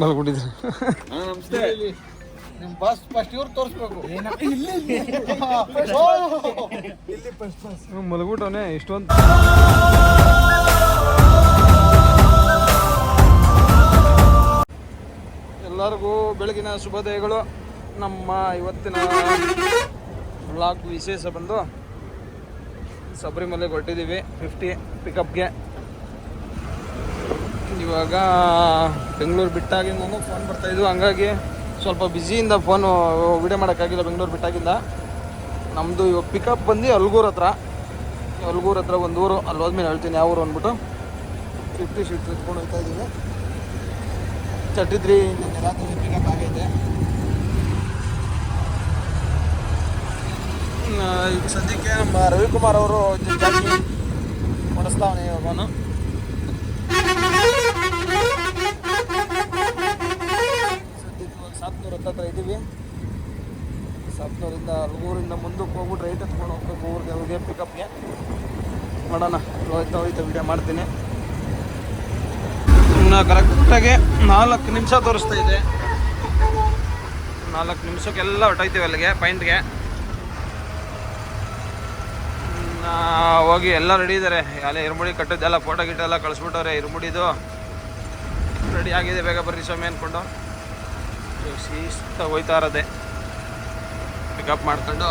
ಮಲ್ಕೊಂಡಿದ್ರು. ನಮಸ್ತೆ. ನಿಮ್ bus first ಇವ್ರು ತೋರಿಸ್ಬೇಕು. ಮಲಗ್ಬಿಟ್ಟವನೆ ಇಷ್ಟೊಂದು. ಎಲ್ಲರಿಗೂ ಬೆಳಗಿನ ಶುಭೋದಯಗಳು ನಮ್ಮ ಇವತ್ತಿನ ಬ್ಲಾಗ್ ವಿಶೇಷ ಬಂದು ಶಬರಿಮಲೆಗೆ ಹೊರಟಿದ್ದೀವಿ ಫಿಫ್ಟಿ ಪಿಕಪ್ಗೆ ಇವಾಗ ಬೆಂಗಳೂರು ಬಿಟ್ಟಾಗಿಂದ ಫೋನ್ ಬರ್ತಾಯಿದ್ವು ಹಂಗಾಗಿ ಸ್ವಲ್ಪ ಬ್ಯುಸಿಯಿಂದ ಫೋನು ವಿಡಿಯೋ ಮಾಡೋಕ್ಕಾಗಿಲ್ಲ ಬೆಂಗಳೂರು ಬಿಟ್ಟಾಗಿಂದ. ನಮ್ಮದು ಇವಾಗ ಪಿಕಪ್ ಬಂದು ಅಲ್ಗೂರ್ ಹತ್ರ. ಅಲ್ಗೂರ್ ಹತ್ರ ಒಂದು ಊರು, ಅಲ್ಲಿ ಹೋದ್ಮೇಲೆ ಹೇಳ್ತೀನಿ ಯಾವ ಊರು ಅಂದ್ಬಿಟ್ಟು. ಫಿಫ್ಟಿ ಸೀಟ್ ಎತ್ಕೊಂಡು ಹೋಗ್ತಾ ಇದ್ದೀನಿ ಚಟ್ಟಿದ್ರಿ ರಾತ್ರಿ ಪಿಕಪ್ ಆಗೈತೆ. ಈಗ ಸದ್ಯಕ್ಕೆ ನಮ್ಮ ರವಿಕುಮಾರ್ ಅವರು ಮಾಡಿಸ್ತಾವನೆ ಇವಾಗನು ಸದ್ಯಕ್ಕೆ ಇವಾಗ ಸಾತ್ನೂರು ಹತ್ತತ್ರ ಇದ್ದೀವಿ. ಸಪ್ನೂರಿಂದ ಊರಿಂದ ಮುಂದಕ್ಕೆ ಹೋಗ್ಬಿಟ್ಟು ರೈಟ್ ಹತ್ಕೊಂಡು ಹೋಗ್ಬೇಕು ಊರಿಗೆ ಅವ್ರಿಗೆ ಪಿಕಪ್ಗೆ ಮಾಡೋಣ ಹೋಯ್ತಾ ಹೋಯ್ತಾ ವಿಡಿಯೋ ಮಾಡ್ತೀನಿ. ಇನ್ನು ಕರೆಕ್ಟಾಗಿ ನಾಲ್ಕು ನಿಮಿಷ ತೋರಿಸ್ತಾ ಇದೆ. ನಾಲ್ಕು ನಿಮಿಷಕ್ಕೆಲ್ಲ ಹೊಟ್ಟೋಯ್ತೀವಿ ಅಲ್ಲಿಗೆ ಪೈಂಟ್ಗೆ ಹೋಗಿ ಎಲ್ಲ ರೆಡಿ ಇದ್ದಾರೆ ಅಲ್ಲೇ ಇರುಮುಡಿ ಕಟ್ಟಿದ್ದೆಲ್ಲ ಫೋಟೋ ಗಿಟೋ ಎಲ್ಲ ಕಳಿಸ್ಬಿಟ್ಟವ್ರೆ, ಇರುಮುಡಿದು. ರೆಡಿ ಆಗಿದೆ, ಬೇಗ ಬರ್ರಿ ಸ್ವಾಮಿ ಅಂದ್ಕೊಂಡು. ಶಿಸ್ತಾಗಿ ಹೋಯ್ತಾ ಇರೋದೆ. ಪಿಕಪ್ ಮಾಡ್ಕೊಂಡು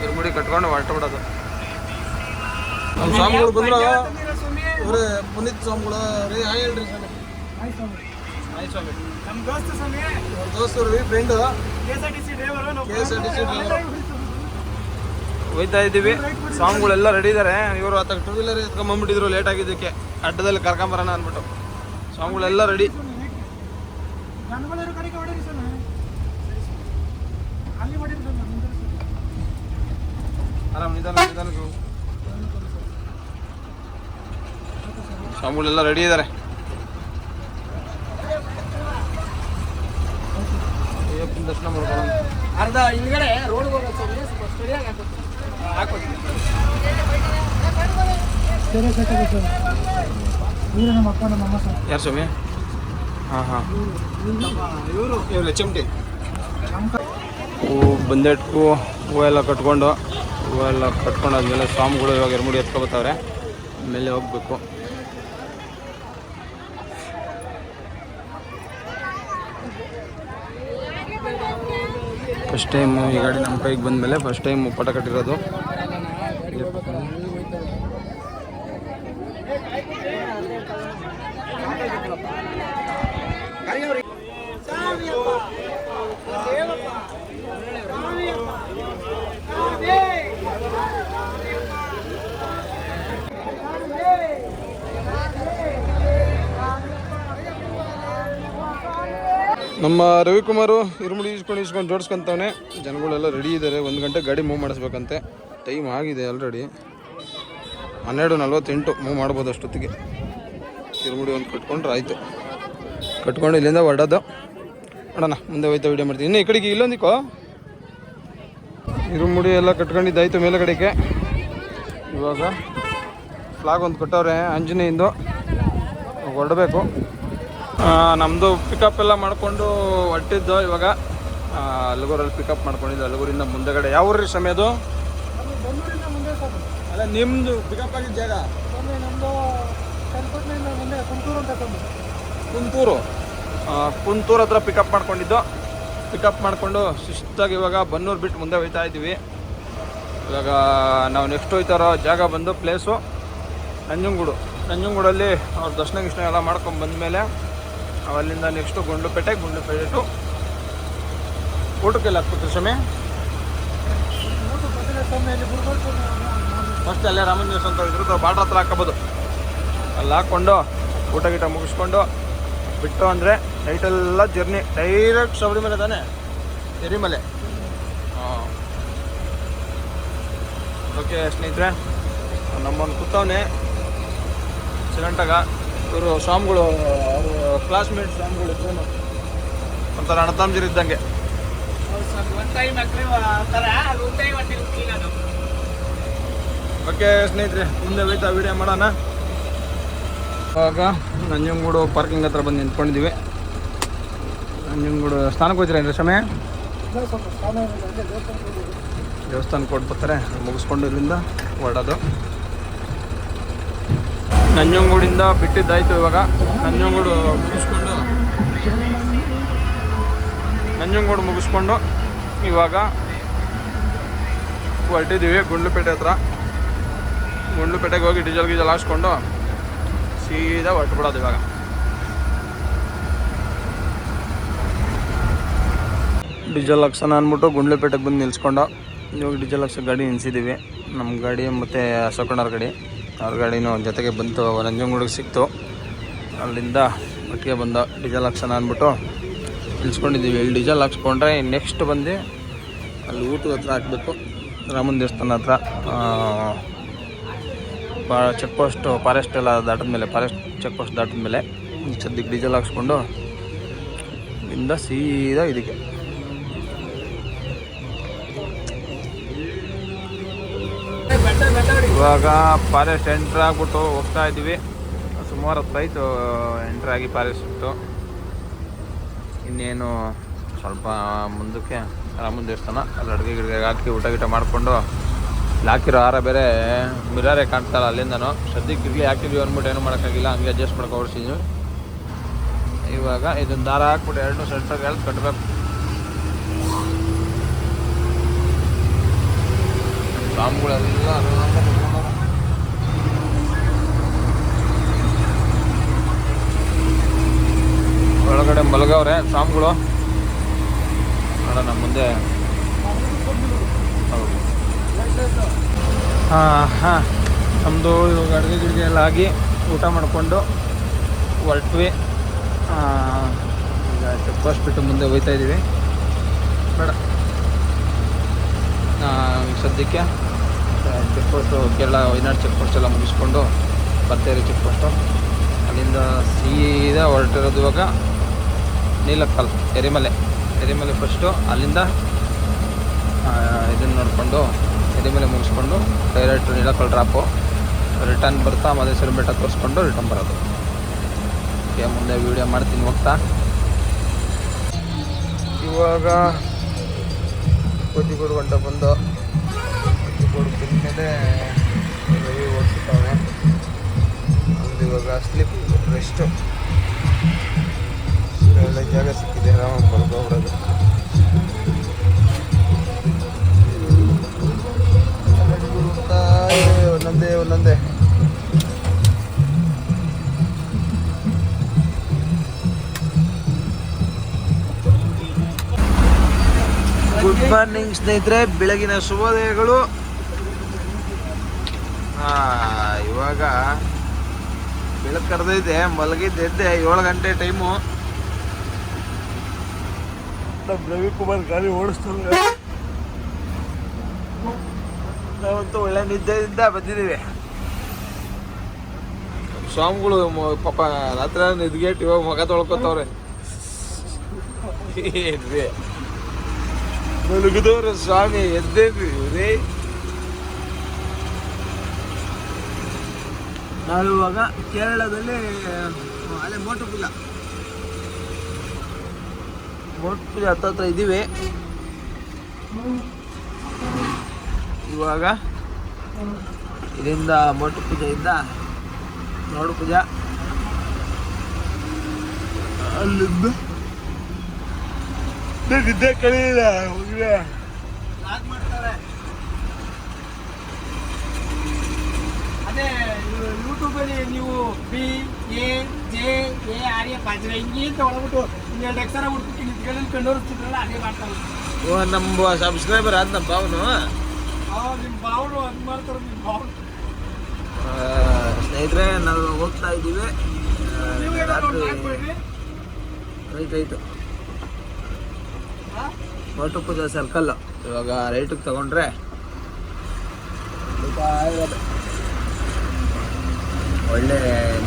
ಗಿರ್ಮುಡಿ ಕಟ್ಕೊಂಡು ಹೊರಟು ಬಿಡೋದು. ನಮ್ಮ ಸ್ವಾಮಿಗಳು ಬಂದ್ರ ಅವರೇ ಪುನೀತ್ ಸ್ವಾಮಿಗಳು ರೀ ಹಾಯ್ ಹೇಳ್ರಿ ಸ್ವಾಮಿ. ಹಾಯ್ ಸ್ವಾಮಿ. ನಮ್ಮ ದೋಸ್ತ ಸ್ವಾಮಿ. ಅವ್ರ ದೋಸ್ತರು ರೀ friend K S R T C driver ನಾವು K S R T C ಹೋಯ್ತಾ ಇದ್ದೀವಿ. ಸ್ವಾಮಿಗಳೆಲ್ಲ ರೆಡಿ ಇದ್ದಾರೆ ಇವರು ಆತ ಟೂ ವೀಲರ್ ಎತ್ಕೊಂಬಂದ್ಬಿಟ್ಟಿದ್ರು ಲೇಟ್ ಆಗಿದ್ದಕ್ಕೆ. ಅಡ್ಡದಲ್ಲಿ ಕರ್ಕೊಂಬರೋಣ ಅಂದ್ಬಿಟ್ಟು. ಸ್ವಾಮಿಗಳೆಲ್ಲ ರೆಡಿ ಜನಗಳವರು ಕಡೆಗೆ ಹೊಡೀರಿ ಸರ್. ಅಲ್ಲಿ ಹೊಡೀರಿ ಸರ್. ಆರಾಮ್ ನಿಧಾನ ನಿಧಾನ ಸ್ವಾಮಿಗಳೆಲ್ಲ ರೆಡಿ ಇದ್ದಾರೆ ದರ್ಶನ ಮಾಡ್ಕೊಳ್ಳೋಣ. ಅರ್ಧ ಹಿಂದ್ಗಡೆ ರೋಡ್ ಹೋಗೋದು ಸರ್ ಸ್ಟಡಿಯಾಗಿ ಹಾಕ್ಬೇಕು. ಸರಿ. ಯಾರು ಸ್ವಾಮಿ? ಹಾಂ ಹಾಂ. ಇವರು ಹೂವು ಬಂದೆಟ್ಕು ಹೂವು ಎಲ್ಲ ಕಟ್ಕೊಂಡು ಹೂವು ಎಲ್ಲ ಕಟ್ಕೊಂಡಾದ್ಮೇಲೆ ಸ್ವಾಮಿಗಳು ಇವಾಗ ಎರಮುಡಿ ಎತ್ಕೊಬತ್ತವ್ರೆ. ಆಮೇಲೆ ಹೋಗ್ಬೇಕು. ಫಸ್ಟ್ ಟೈಮ್ ಈ ಗಾಡಿ ನಮ್ಮ ಕೈಗೆ ಬಂದಮೇಲೆ ಫಸ್ಟ್ ಟೈಮ್ ಪಟ ಕಟ್ಟಿರೋದು. ನಮ್ಮ ರವಿಕುಮಾರು ಇರುಮುಡಿ ಈಸ್ಕೊಂಡು ಈಸ್ಕೊಂಡು ಜೋಡಿಸ್ಕೊಂತವನೆ. ಜನಗಳೆಲ್ಲ ರೆಡಿ ಇದ್ದಾರೆ ಒಂದು ಗಂಟೆ ಗಾಡಿ ಮೂವ್ ಮಾಡಿಸ್ಬೇಕಂತೆ. ಟೈಮ್ ಆಗಿದೆ ಆಲ್ರೆಡಿ ಹನ್ನೆರಡು ನಲ್ವತ್ತೆಂಟು. ಮೂವ್ ಮಾಡ್ಬೋದು ಅಷ್ಟೊತ್ತಿಗೆ. ಇರುಮುಡಿ ಒಂದು ಕಟ್ಕೊಂಡ್ರೆ ಆಯಿತು. ಕಟ್ಕೊಂಡು ಇಲ್ಲಿಂದ ಹೊರಡೋದು. ನೋಡೋಣ, ಮುಂದೆ ಹೋಯ್ತಾ ವಿಡಿಯೋ ಮಾಡ್ತೀನಿ. ಇನ್ನೂ ಈ ಕಡೆಗೆ ಇಲ್ಲೊಂದಿಕೋ ಇರುಮುಡಿ ಎಲ್ಲ ಕಟ್ಕೊಂಡಿದ್ದಾಯ್ತು ಮೇಲುಗಡೆಗೆ. ಇವಾಗ ಫ್ಲಾಗ್ ಒಂದು ಕೊಟ್ಟವ್ರೆ, ಆಂಜನೇಯಿಂದ. ಹೊರಡಬೇಕು. ನಮ್ಮದು ಪಿಕಪ್ ಎಲ್ಲ ಮಾಡಿಕೊಂಡು ಹೊಟ್ಟಿದ್ದು ಇವಾಗ. ಅಲ್ಗೂರಲ್ಲಿ ಪಿಕಪ್ ಮಾಡ್ಕೊಂಡಿದ್ದು ಅಲ್ಗೂರಿಂದ ಮುಂದೆಗಡೆ. ಯಾವ ಊರಿ ಸಮಯ ಅದು? ಬೆಂಗಳೂರಿಂದ ಮುಂದೆ ಸ್ವಾಮಿ ಅಲ್ಲ ನಿಮ್ಮದು ಪಿಕಪ್ ಆಗಿದ್ದ ಜಾಗ? ನಮ್ಮದು ಕುಂತೂರು ಕುಂತೂರು ಹತ್ರ ಪಿಕಪ್ ಮಾಡ್ಕೊಂಡಿದ್ದು. ಪಿಕಪ್ ಮಾಡಿಕೊಂಡು ಶಿಸ್ತಾಗಿ ಇವಾಗ ಬನ್ನೂರು ಬಿಟ್ಟು ಮುಂದೆ ಹೋಯ್ತಾ ಇದ್ದೀವಿ. ಇವಾಗ ನಾವು ನೆಕ್ಸ್ಟ್ ಹೋಯ್ತಾರೋ ಜಾಗ ಬಂದು ಪ್ಲೇಸು ನಂಜನಗೂಡು. ನಂಜನಗೂಡಲ್ಲಿ ಅವ್ರ ದರ್ಶನ ಗಿರ್ಶನ ಎಲ್ಲ ಮಾಡ್ಕೊಂಡು ಬಂದಮೇಲೆ ಅಲ್ಲಿಂದ ನೆಕ್ಸ್ಟು ಗುಂಡ್ಲುಪೇಟೆ ಗುಂಡ್ಲುಪೇಟೆ ಟು ಊಟಕ್ಕೆಲ್ಲ ಹಾಕ್ಬೇಕು ಸ್ವಾಮಿ. ಫಸ್ಟ್ ಅಲ್ಲೇ ರಾಮನ್ ನ್ಯೂಸ್ ಅಂತ ಇದ್ರು ಬಾಡ್ರ ಹತ್ರ ಹಾಕೋಬೋದು ಅಲ್ಲಿ ಹಾಕ್ಕೊಂಡು ಊಟ ಗೀಟ ಮುಗಿಸ್ಕೊಂಡು ಬಿಟ್ಟು ಅಂದರೆ ನೈಟೆಲ್ಲ ಜರ್ನಿ ಡೈರೆಕ್ಟ್ ಶಬರಿಮಲೆ ತಾನೆ? ಎರಿಮಲೆ ಹಾಂ. ಓಕೆ ಸ್ನೇಹಿತರೆ, ನಮ್ಮನ್ನು ಕೂತವನೇ ಸಿಲೆಂಟಾಗ ಇವರು ಸ್ವಾಮಿಗಳು, ಅವರು ಕ್ಲಾಸ್ಮೇಟ್ ಸ್ವಾಮಿಗಳು ಇಬ್ಬರು ಒಂಥರ ಅದು ಓಕೆ ಸ್ನೇಹಿತರೆ, ಮುಂದೆ ಹೋಯ್ತಾ ವಿಡಿಯೋ ಮಾಡೋಣ. ಇವಾಗ ನಂಜನಗೂಡು ಪಾರ್ಕಿಂಗ್ ಹತ್ರ ಬಂದು ನಿಂತ್ಕೊಂಡಿದ್ದೀವಿ. ನಂಜನಗೂಡು ಸ್ನಾನಕ್ಕೆ ಹೋಗ್ತೀರೇನ್ರಿ ಸಮಯ ದೇವಸ್ಥಾನ ಕೊಟ್ಟು ಬರ್ತಾರೆ ಮುಗಿಸ್ಕೊಂಡು ಇಲ್ಲಿಂದ ಹೊರಡೋದು. ನಂಜನಗೂಡಿಂದ ಬಿಟ್ಟಿದ್ದಾಯ್ತು ಇವಾಗ. ನಂಜನಗೂಡು ಮುಗಿಸ್ಕೊಂಡು. ನಂಜನಗೂಡು ಮುಗಿಸ್ಕೊಂಡು ಇವಾಗ ಹೊರಟಿದ್ದೀವಿ ಗುಂಡ್ಲುಪೇಟೆ ಹತ್ರ. ಗುಂಡ್ಲುಪೇಟೆಗೆ ಹೋಗಿ ಡೀಸೆಲ್ ಗೀಜೆಲ್ ಹಾಕ್ಸ್ಕೊಂಡು ಸೀದಾ ಹೊರಟುಬಿಡೋದು ಇವಾಗ. ಡೀಸೆಲ್ ಹಾಕ್ಸೋಣ ಅಂದ್ಬಿಟ್ಟು ಗುಂಡ್ಲುಪೇಟೆಗೆ ಬಂದು ನಿಲ್ಸ್ಕೊಂಡು. ಇವಾಗ ಡೀಸೆಲ್ ಹಾಕ್ಸೋ ಗಾಡಿ ನಿಲ್ಸಿದ್ದೀವಿ ನಮ್ಮ ಗಾಡಿ ಮತ್ತು ಅಶೋಕಣ್ಣವ್ರ ಗಾಡಿ. ಅವ್ರ ಗಾಡಿನೂ ಜೊತೆಗೆ ಬಂತು ನಂಜನಗೂಡಿಗೆ ಸಿಕ್ತು. ಅಲ್ಲಿಂದ ಒಟ್ಟಿಗೆ ಬಂದ ಡೀಸೆಲ್ ಹಾಕ್ಸೋಣ ಅಂದ್ಬಿಟ್ಟು ಇಳಿಸ್ಕೊಂಡಿದ್ದೀವಿ ಇಲ್ಲಿ ಡೀಸೆಲ್ ಹಾಕ್ಸ್ಕೊಂಡ್ರೆ ನೆಕ್ಸ್ಟ್ ಬಂದು ಅಲ್ಲಿ ಊಟದ ಹತ್ರ ಹಾಕಬೇಕು. ರಾಮನ ದೇವಸ್ಥಾನ ಹತ್ರ. ಬಾ ಚೆಕ್ ಪೋಸ್ಟು ಫಾರೆಸ್ಟ್ ಎಲ್ಲ ದಾಟಿದ ಮೇಲೆ ಫಾರೆಸ್ಟ್ ಚೆಕ್ ಪೋಸ್ಟ್ ದಾಟಿದ ಮೇಲೆ ಸದ್ಯಕ್ಕೆ ಡೀಸೆಲ್ ಹಾಕ್ಸ್ಕೊಂಡು ಇಂದ ಸೀದಾ ಇದಕ್ಕೆ. ಇವಾಗ ಫಾರೆಸ್ಟ್ ಎಂಟ್ರ್ ಆಗ್ಬಿಟ್ಟು ಹೋಗ್ತಾ ಇದ್ದೀವಿ. ಸುಮಾರು ಹೊತ್ತಾಯಿತು ಎಂಟ್ರ್ ಆಗಿ ಫಾರೆಸ್ಟು ಇನ್ನೇನು ಸ್ವಲ್ಪ ಮುಂದಕ್ಕೆ ರಾಮನ ದೇವಸ್ಥಾನ ಅಲ್ಲಿ ಅಡುಗೆ ಗಿಡಗೆ ಹಾಕಿ ಊಟ ಗೀಟ ಮಾಡಿಕೊಂಡು ಹಾಕಿರೋ ಹಾರ ಬೇರೆ ಮಿರಾರೆ ಕಾಣ್ತಾರೆ ಅಲ್ಲಿಂದನೂ. ಸದ್ಯಕ್ಕೆ ಇರಲಿ, ಹಾಕಿದ್ವಿ ಅಂದ್ಬಿಟ್ಟು ಏನು ಮಾಡೋಕ್ಕಾಗಿಲ್ಲ, ಹಂಗೆ ಅಡ್ಜಸ್ಟ್ ಮಾಡ್ಕೊ ಓಡಿಸಿದ್ವಿ. ಇವಾಗ ಇದನ್ನು ದಾರ ಹಾಕ್ಬಿಟ್ಟು ಎರಡು ಸೆಟ್ಟಾಗಿ ಎಳ್ದು ಕಟ್ಟಬೇಕು ಸ್ವಾಮಿಗಳೆಲ್ಲ ಕುತ್ಕೊಂಡವ್ರೆ. ಒಳಗಡೆ ನಮ್ಮ ಮುಂದೆ. ಹಾಂ ಹಾಂ. ನಮ್ಮದು ಇವಾಗ ಅಡುಗೆ ಗಿಡಿಗೆ ಎಲ್ಲ ಆಗಿ ಊಟ ಮಾಡಿಕೊಂಡು ಹೊರಟ್ವಿ. ಈಗ ಚೆಕ್ ಪೋಸ್ಟ್ ಬಿಟ್ಟು ಮುಂದೆ ಹೋಗ್ತಾ ಇದ್ದೀವಿ ಬೇಡ. ಸದ್ಯಕ್ಕೆ check post Kerala Wayanad check post ಎಲ್ಲ ಮುಗಿಸ್ಕೊಂಡು ಬರ್ತೇರಿ ಚೆಕ್ ಪೋಸ್ಟು ಅಲ್ಲಿಂದ ಸೀದಾ ಹೊರಟಿರೋದು ಇವಾಗ ನೀಲಕ್ಕಲ್ ಎರಿಮಲೆ. ಎರಿಮಲೆ ಫಸ್ಟು ಅಲ್ಲಿಂದ ಇದನ್ನು ನೋಡಿಕೊಂಡು, ಎರಿಮಲೆ ಮುಗಿಸ್ಕೊಂಡು ಡೈರೆಕ್ಟ್ ನೀಲಕ್ಕಲ್ ಡ್ರಾಪು ರಿಟರ್ನ್ ಬರ್ತಾ ಮದೇಶ್ವರ ಬೆಟ್ಟ ತೋರಿಸ್ಕೊಂಡು ರಿಟರ್ನ್ ಬರೋದು. ಓಕೆ, ಮುಂದೆ ವೀಡಿಯೋ ಮಾಡ್ತೀನಿ, ಹೋಗ್ತಾ. ಇವಾಗ ಕೋಜಿಗೋಡು ಗಂಟ ಬಂದು ಕೋಜಿಗೋಡು ಬಂದಮೇಲೆ ರವಿ ಓಡಿಸ್ತಾವೆ ಅಲ್ಲಿ ಇವಾಗ ಸ್ಲಿಪ್ ರೆಸ್ಟು ಒಳ್ಳೆ ಜಾಗ ಸಿಕ್ಕಿದೆ ಆರಾಮಾಗಿ ಬರ್ಕೊಬಿಡೋದು ಒಂದೊಂದೇ ಒಂದೊಂದೇ ಗುಡ್ ಮಾರ್ನಿಂಗ್ ಸ್ನೇಹಿತರೆ, ಬೆಳಗಿನ ಶುಭೋದಯಗಳು. ಹಾ ಇವಾಗ ಬೆಳಕು ಕರೆದೈತೆ, ಮಲಗಿದ್ದೆ ಎದ್ದೆ, ಏಳು ಗಂಟೆ ಟೈಮು ನಮ್ಮ ರವಿಕುಮಾರ್ ಗಾಡಿ ಓಡಿಸ್ತಾರೆ ನಾವಂತೂ ಒಳ್ಳೆ ನಿದ್ದೆಯಿಂದ ಬಂದಿದ್ದೀವಿ. ಸ್ವಾಮಿಗಳು ಪಾಪ ರಾತ್ರಿ ನಿದ್ಗೇಟ್ ಇವಾಗ ಮಗ ತೊಳ್ಕೊತಾವ್ರೆ. ಏನ್ರಿ? ಮಲಗಿದವ್ರೆ ಸ್ವಾಮಿ ಎದ್ದೇನ್ರಿ ರೀ ನಾವಿವಾಗ ಕೇರಳದಲ್ಲಿ ಅಲ್ಲೇ ಮೋಟು ಪೂಜೆ ಹತ್ತತ್ರ ಇದ್ದೀವಿ. ಇವಾಗ ಇದರಿಂದ ಮೋಟು ಪೂಜೆಯಿಂದ ನೋಡು ಪೂಜಾ. ಅಲ್ಲಿಂದ ನಿದ್ದೆ ಕಳಿಯಿಲ್ಲ ಮಾಡ್ತಾರೆ? ಅದೇ ಯೂಟ್ಯೂಬಲ್ಲಿ ನೀವು B A J A R A ಬಾಜ್ರೆ ಹಿಂಗೆ ಅಂತ ಹೊಡ್ಬಿಟ್ಟು ಎರಡು ಅಕ್ಷರ ಹುಡುಕಿ ನಿಂತ್ಕೊಂಡು ಕಂಡೋರಿಸ್ತಿದ್ರಲ್ಲ ಅದೇ ಮಾಡ್ತಾರೆ ಓ ನಮ್ಮ ಸಬ್ಸ್ಕ್ರೈಬರ್ ಆದ ನಮ್ಮ ಭಾವನು ಅವಾಗ ನಿಮ್ಮ ಭಾವನು ಹಂಗೆ ಮಾಡ್ತಾರೆ ನಿಮ್ಮ ಭಾವನು. ಸ್ನೇಹಿತರೆ ನಾವು ಹೋಗ್ತಾ ಇದ್ದೀವಿ. ರೈಟ್ ಆಯ್ತು ಮೋಟು ಪೂಜಾ ಸರ್ಕಲ್ ಇವಾಗ ರೈಟಿಗೆ ತಗೊಂಡ್ರೆ. ಒಳ್ಳೆ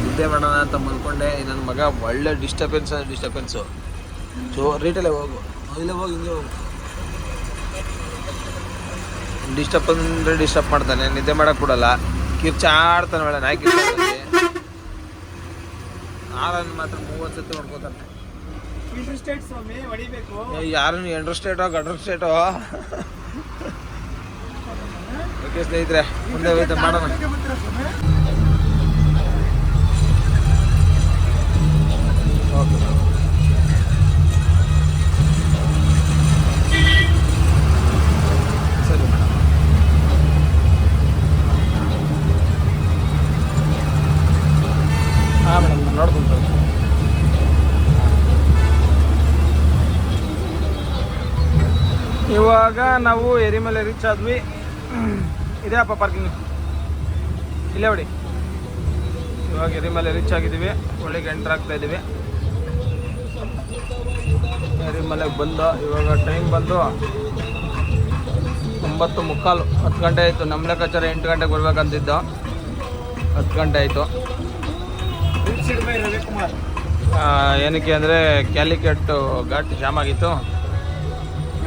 ನಿದ್ದೆ ಮಾಡೋಣ ಅಂತ ಮಲ್ಕೊಂಡೆ. ನನ್ನ ಮಗ ಒಳ್ಳೆ ಡಿಸ್ಟರ್ಬೆನ್ಸ್ ಡಿಸ್ಟರ್ಬೆನ್ಸು ಸೊ ರೇಟಲ್ಲೇ ಹೋಗು. ಇಲ್ಲೇ ಹೋಗಿ ಹಿಂಗೆ ಹೋಗು. ಡಿಸ್ಟರ್ಬ್ ಅಂದರೆ ಡಿಸ್ಟರ್ಬ್ ಮಾಡ್ತಾನೆ. ನಿದ್ದೆ ಮಾಡಕ್ಕೆ ಕೊಡಲ್ಲ ಕಿರ್ಚಾಡ್ತಾನೆ ಒಳ್ಳೆ ನಾಯಿ ಕಿರ್ಚಾಡ್ತಾನೆ ಆರನ್ನು ಮಾತ್ರ ಮೂವತ್ತು ಸತಿ ಹೊಡ್ಕೋತಾನೆ. ಯಾರನ್ನು ಎಂಡ್ರ ಸ್ಟೇಟೋ ಗಡ್ರ ಸ್ಟೇಟೋ ಓಕೆ ಸ್ನೇಹಿತರೆ ಮುಂದೆ ಹೋಯ್ತು ಮಾಡೋಣ. ಇವಾಗ ನಾವು ಎರಿಮಲೆ ರೀಚ್ ಆದ್ವಿ. ಇದೇ ಅಪ್ಪ ಪಾರ್ಕಿಂಗ್ ಇಲ್ಲೇ ಬಿಡಿ ಇವಾಗ ಎರಿಮಲೆ ರೀಚ್ ಆಗಿದ್ದೀವಿ. ಒಳ್ಳೆಗೆ ಎಂಟ್ರ್ ಆಗ್ತಾ ಇದ್ದೀವಿ. ಎರಿಮಲೆಗೆ ಬಂದು, ಇವಾಗ ಟೈಮ್ ಬಂದು ಒಂಬತ್ತು ಮುಕ್ಕಾಲು, ಹತ್ತು ಗಂಟೆ ಆಯಿತು. ನಮ್ಮ ಲೆಕ್ಕಾಚಾರ ಎಂಟು ಗಂಟೆಗೆ ಬರ್ಬೇಕಂತಿದ್ದು. ಹತ್ತು ಗಂಟೆ ಆಯಿತು. ಏನಕ್ಕೆ ಅಂದರೆ ಕ್ಯಾಲಿಕೆಟ್ಟು ಘಾಟ್ ಜಾಮ್ ಆಗಿತ್ತು.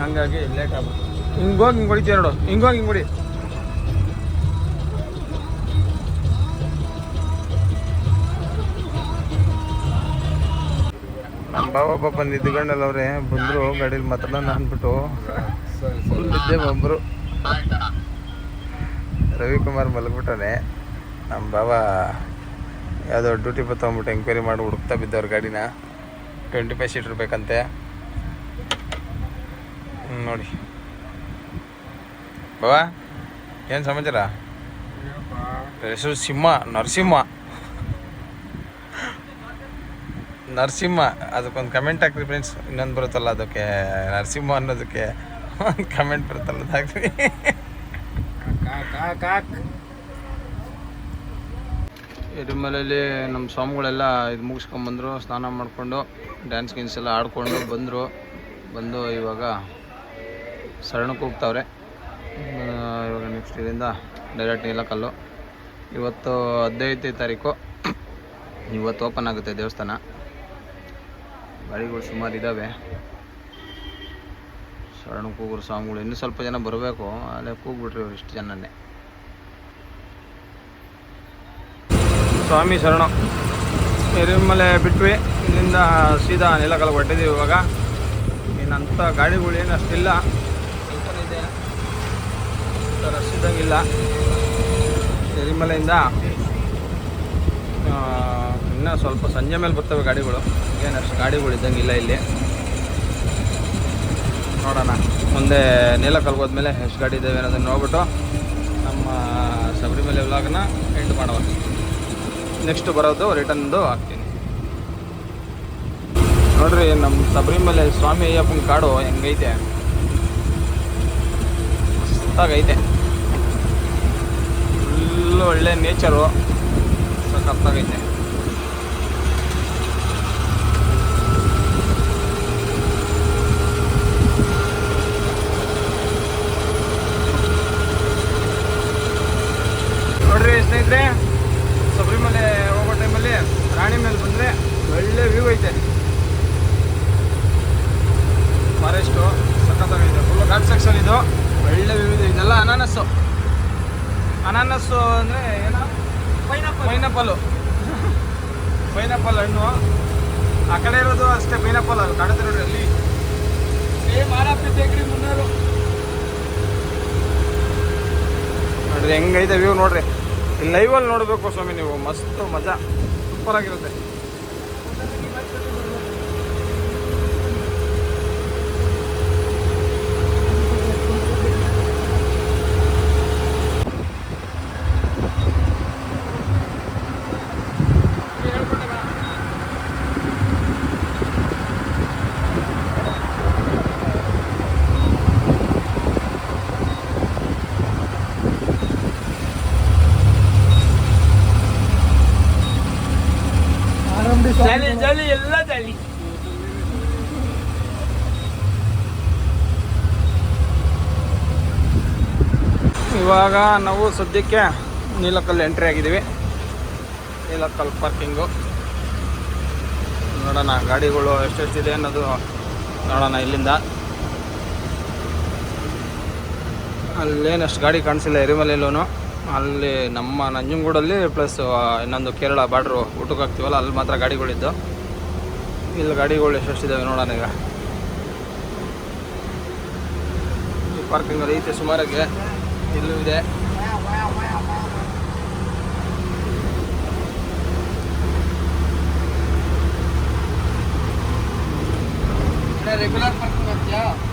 ಹಂಗಾಗಿ ಲೇಟ್ ಆಗುತ್ತೆ. ಹಿಂಗೋಗಿ ಹಿಂಗೆ ಹೊಡಿತೀವಿ ನೋಡು. ಹಿಂಗೋಗಿ ಹಿಂಗೆ ಹೊಡಿ. ನಮ್ಮ ಬಾಬಾ ಪಾಪ ನಿದ್ಕೊಂಡಲ್ಲ ಅವ್ರೆ. ಬಂದರು, ಗಾಡೀಲಿ ಮಾತಾಡೋಣ ಅಂದ್ಬಿಟ್ಟು. ನಿದ್ದೆ ಒಬ್ಬರು ರವಿಕುಮಾರ್ ಮಲಗ್ಬಿಟ್ಟವನೆ ನಮ್ಮ ಬಾಬಾ ಯಾವುದೋ ಡ್ಯೂಟಿ ಬತ್ತೊಂಬಿಟ್ಟು ಎಂಕ್ವೈರಿ ಮಾಡಿ ಹುಡುಕ್ತಾ ಬಿದ್ದವ್ರ ಗಾಡಿನ. ಟ್ವೆಂಟಿ ಫೈವ್ ಸೀಟ್ ಬೇಕಂತೆ. ನೋಡಿ. ಬಾಬಾ ಏನು ಸಮಾಚಾರ? ಹೆಸರು ಸಿಂಹ ನರಸಿಂಹ. ನರಸಿಂಹ ಅದಕ್ಕೊಂದು ಕಮೆಂಟ್ ಹಾಕ್ರಿ ಫ್ರೆಂಡ್ಸ್ ಇನ್ನೊಂದು ಬರುತ್ತಲ್ಲ ಅದಕ್ಕೆ ನರಸಿಂಹ ಅನ್ನೋದಕ್ಕೆ ಒಂದು ಕಮೆಂಟ್ ಬರುತ್ತಲ್ಲ ಅದು ಹಾಕ್ರಿ. ಎರಿಮಲೆಯಲ್ಲಿ ನಮ್ಮ ಸ್ವಾಮಿಗಳೆಲ್ಲ ಇದು ಮುಗಿಸ್ಕೊಂಬಂದರು ಸ್ನಾನ ಮಾಡಿಕೊಂಡು ಡ್ಯಾನ್ಸ್ ಗೀನ್ಸ್ ಎಲ್ಲ ಆಡಿಕೊಂಡು ಬಂದರು. ಬಂದು ಇವಾಗ ಶರಣಕ್ಕೆ ಹೋಗ್ತಾವ್ರೆ. ಇವಾಗ ನೆಕ್ಸ್ಟ್ ಇದರಿಂದ ಡೈರೆಕ್ಟ್ ನೀಲಕಲ್ಲು ಇವತ್ತು ಹದಿನೈದನೇ ತಾರೀಕು. ಇವತ್ತು ಓಪನ್ ಆಗುತ್ತೆ ದೇವಸ್ಥಾನ. ಗಾಡಿಗಳು ಸುಮಾರು ಇದ್ದಾವೆ ಶರಣ ಕೂಗುರು ಸ್ವಾಮಿಗಳು ಇನ್ನೂ ಸ್ವಲ್ಪ ಜನ ಬರಬೇಕು. ಅಲ್ಲೇ ಕೂಗ್ಬಿಟ್ರಿ ಇವ್ರು ಇಷ್ಟು ಜನನೇ ಸ್ವಾಮಿ ಶರಣ. ಎರಿಮಲೆ ಬಿಟ್ವಿ. ಇಲ್ಲಿಂದ ಸೀದಾ ನೆಲಕಲ್ಲಿ ಹೊಟ್ಟಿದ್ದೀವಿ ಇವಾಗ. ಇನ್ನಂಥ ಗಾಡಿಗಳು ಏನು ಅಷ್ಟಿಲ್ಲ. ರಶ್ ಇದ್ದಂಗಿಲ್ಲ. ಎರಿಮಲೆಯಿಂದ ಇನ್ನೂ ಸ್ವಲ್ಪ ಸಂಜೆ ಮೇಲೆ ಬರ್ತವೆ ಗಾಡಿಗಳು. ಏನು ಅಷ್ಟು ಗಾಡಿಗಳು ಇದ್ದಂಗಿಲ್ಲ ಇಲ್ಲಿ. ನೋಡೋಣ. ಮುಂದೆ ನೀಲಕಲ್ಗೆ ಕಲ್ಗೋದ್ಮೇಲೆ ಎಷ್ಟು ಗಾಡಿ ಇದ್ದಾವೆ ಅನ್ನೋದನ್ನು ನೋಡ್ಬಿಟ್ಟು ನಮ್ಮ ಶಬರಿಮಲೆ ವ್ಲಾಗ್ನ ಎಂಡ್ ಮಾಡುವ ನೆಕ್ಸ್ಟ್ ಬರೋದು ರಿಟರ್ನ್ದು ಹಾಕ್ತೀನಿ. ನೋಡ್ರಿ ನಮ್ಮ ಶಬರಿಮಲೆ ಸ್ವಾಮಿ ಅಯ್ಯಪ್ಪನ ಕಾಡು ಹೆಂಗೈತೆ? ಮಸ್ತಾಗೈತೆ. ಫುಲ್ಲು ಒಳ್ಳೆ ನೇಚರು ಸಖತ್ತಾಗೈತೆ ನೋಡ್ರಿ ಸ್ನೇಹಿತರೆ ಶಬರಿಮಲೆ ಹೋಗೋ ಟೈಮಲ್ಲಿ ರಾಣಿ ಮೇಲೆ ಬಂದರೆ ಒಳ್ಳೆ ವ್ಯೂ ಐತೆ ಫಾರೆಸ್ಟು ಸಖತ್ತಾಗೈತೆ ಫುಲ್ ಘಾಟ್ ಸೆಕ್ಷನ್ ಇದು ಒಳ್ಳೆ ವ್ಯೂ ಇದೆ ಇದೆಲ್ಲ ಅನಾನಸ್ಸು ಅನಾನಸ್ಸು ಅಂದರೆ ಏನೋ ಪೈನಾಪಲ್ ಪೈನಾಪಲ್ಲು ಪೈನಾಪಲ್ ಹಣ್ಣು ಆ ಕಡೆ ಇರೋದು ಅಷ್ಟೇ ಪೈನಾಪಲ್ ಅದು ಕಾಣುತ್ತೆ ನೋಡ್ರಿ ಅಲ್ಲಿ ಸೇಮ್ ಆರಾಪಿ ಬೇಕ್ರಿ ಮುನ್ನೂರು ಹೆಂಗೈತೆ ವ್ಯೂ ನೋಡ್ರಿ. ಲೈವಲ್ಲಿ ನೋಡಬೇಕು ಸ್ವಾಮಿ ನೀವು ಮಸ್ತ್ ಮಜಾ. ಸೂಪರ್ ಜಲಿ ಜಲಿ, ಎಲ್ಲ ಜಲಿ. ಇವಾಗ ನಾವು ಸದ್ಯಕ್ಕೆ ನೀಲಕಲ್ ಎಂಟ್ರಿ ಆಗಿದ್ದೀವಿ. ನೀಲಕಲ್ ಪಾರ್ಕಿಂಗು. ನೋಡೋಣ, ಗಾಡಿಗಳು ಎಷ್ಟೆಷ್ಟಿದೆ ಅನ್ನೋದು ನೋಡೋಣ ಇಲ್ಲಿಂದ. ಅಲ್ಲೇನಷ್ಟು ಗಾಡಿ ಕಾಣಿಸಿಲ್ಲ ಎರಿಮಲೆಲ್ಲೂ ಅಲ್ಲಿ ನಮ್ಮ ನಂಜನಗೂಡಲ್ಲಿ ಪ್ಲಸ್ ಇನ್ನೊಂದು ಕೇರಳ ಬಾರ್ಡ್ರು ಊಟಕ್ಕೆ ಹಾಕ್ತೀವಲ್ಲ ಅಲ್ಲಿ ಮಾತ್ರ ಗಾಡಿಗಳಿದ್ದು. ಇಲ್ಲಿ ಗಾಡಿಗಳು ಎಷ್ಟೆಷ್ಟಿದ್ದಾವೆ ನೋಡೋಣ ಈಗ. ಪಾರ್ಕಿಂಗ್ ಅಲ್ಲಿ ಐತೆ ಸುಮಾರಾಗಿ. ಇಲ್ಲೂ ಇದೆ. ರೆಗ್ಯುಲರ್ ಪಾರ್ಕಿಂಗ್ ಅಂತೀಯಾ?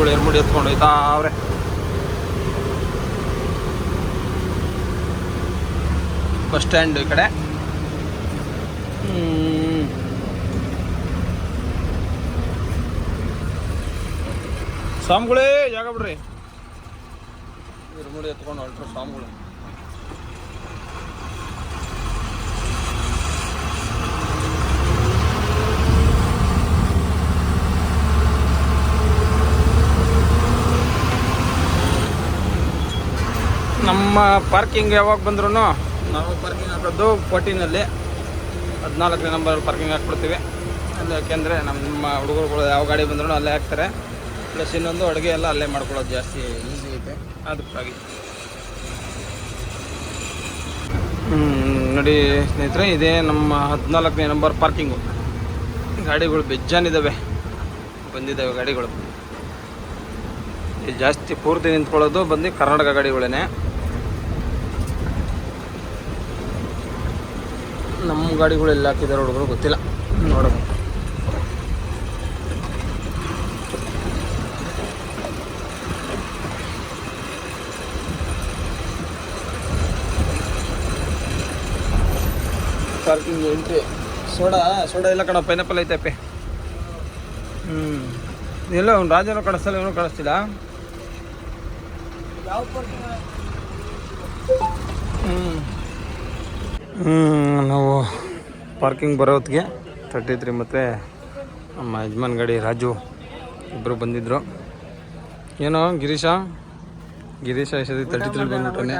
ಸ್ವಾಮಿಗಳು ಎರ್ಮುಡಿ ಎತ್ಕೊಂಡು ಹೋಯ್ತಾ ಅವ್ರೆ? ಬಸ್ ಸ್ಟ್ಯಾಂಡ್ ಈ ಕಡೆ. ಸ್ವಾಮಿಗಳೇ, ಜಾಗ ಬಿಡ್ರಿ. ಎರ್ಮುಡಿ ಎತ್ಕೊಂಡು ಹೊರಟ್ರು ಸ್ವಾಮಿಗಳು. ನಮ್ಮ ಪಾರ್ಕಿಂಗ್ ಯಾವಾಗ ಬಂದ್ರು ನಾವು ಪಾರ್ಕಿಂಗ್ ಹಾಕೋದು ಫೋರ್ಟೀನಲ್ಲಿ ಹದಿನಾಲ್ಕನೇ ನಂಬರ್ ಪಾರ್ಕಿಂಗ್ ಹಾಕ್ಬಿಡ್ತೀವಿ. ಅಲ್ಲಿ ಯಾಕೆಂದರೆ ನಮ್ಮ ಹುಡುಗರುಗಳು ಯಾವ ಗಾಡಿ ಬಂದ್ರು ಅಲ್ಲೇ ಹಾಕ್ತಾರೆ. ಪ್ಲಸ್ ಇನ್ನೊಂದು ಅಡುಗೆ ಎಲ್ಲ ಅಲ್ಲೇ ಮಾಡ್ಕೊಳ್ಳೋದು ಜಾಸ್ತಿ ಈಸಿ ಐತೆ. ಅದಕ್ಕಾಗಿ. ನೋಡಿ ಸ್ನೇಹಿತರೆ, ಇದೇ ನಮ್ಮ ಹದಿನಾಲ್ಕನೇ ನಂಬರ್ ಪಾರ್ಕಿಂಗು. ಗಾಡಿಗಳು ಬೆಜ್ಜಾನಿದ್ದಾವೆ ಬಂದಿದ್ದಾವೆ ಗಾಡಿಗಳು. ಜಾಸ್ತಿ ಪೂರ್ತಿ ನಿಂತ್ಕೊಳ್ಳೋದು ಬಂದು ಕರ್ನಾಟಕ ಗಾಡಿಗಳೇನೆ. ನಮ್ಮ ಗಾಡಿಗಳು ಎಲ್ಲ ಹಾಕಿದ್ದಾರೆ ಹುಡುಗರು, ಗೊತ್ತಿಲ್ಲ. ನೋಡೋಣ. ಪಾರ್ಕಿಂಗ್ ಎಂಟ್ರಿ ಸೋಡಾ ಸೋಡಾ ಇಲ್ಲ ಕಣ ಪೈನಾಪಲ್ ಐತೆ ಹ್ಞೂ ಎಲ್ಲ ಅವ್ನು ರಾಜನೂ ಕಾಣಿಸ್ತಲ್ಲ ಇವನು ಪಾರ್ಕಿಂಗ್ ಹ್ಞೂ ನಾವು ಪಾರ್ಕಿಂಗ್ ಬರೋ ಹೊತ್ತಿಗೆ ತರ್ಟಿ ತ್ರೀ ಮತ್ತು ನಮ್ಮ ಯಜಮಾನ್ ಗಾಡಿ ರಾಜು ಇಬ್ಬರು ಬಂದಿದ್ದರು ಏನೋ ಗಿರೀಶ? ಗಿರೀಶ ಎಷ್ಟೊತ್ತಿ ತರ್ಟಿ ತ್ರೀ ಬಂದ್ಬಿಟ್ಟೆ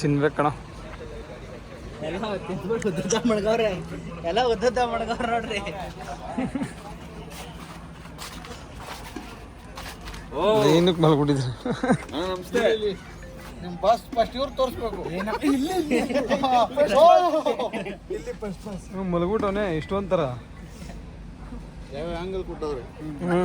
ತಿನ್ಬೇಕು ಕಣ ಎಲ್ಲ ಉದ್ದ ಮಡ್ಗವ್ರೆ ನೋಡ್ರಿ ಏನಕ್ಕೆ ಮಲ್ಬಿಟ್ಟಿದ್ರು ನಿಮ್ ಬಸ್ ಫಸ್ಟ್ ಇವ್ರು ತೋರಿಸ್ಬೇಕು. ಇಷ್ಟೊಂದು ತರ. ಯಾವ ಆಂಗಲ್ ಕೊಟ್ಟವ್ರೆ? ಹ್ಞೂ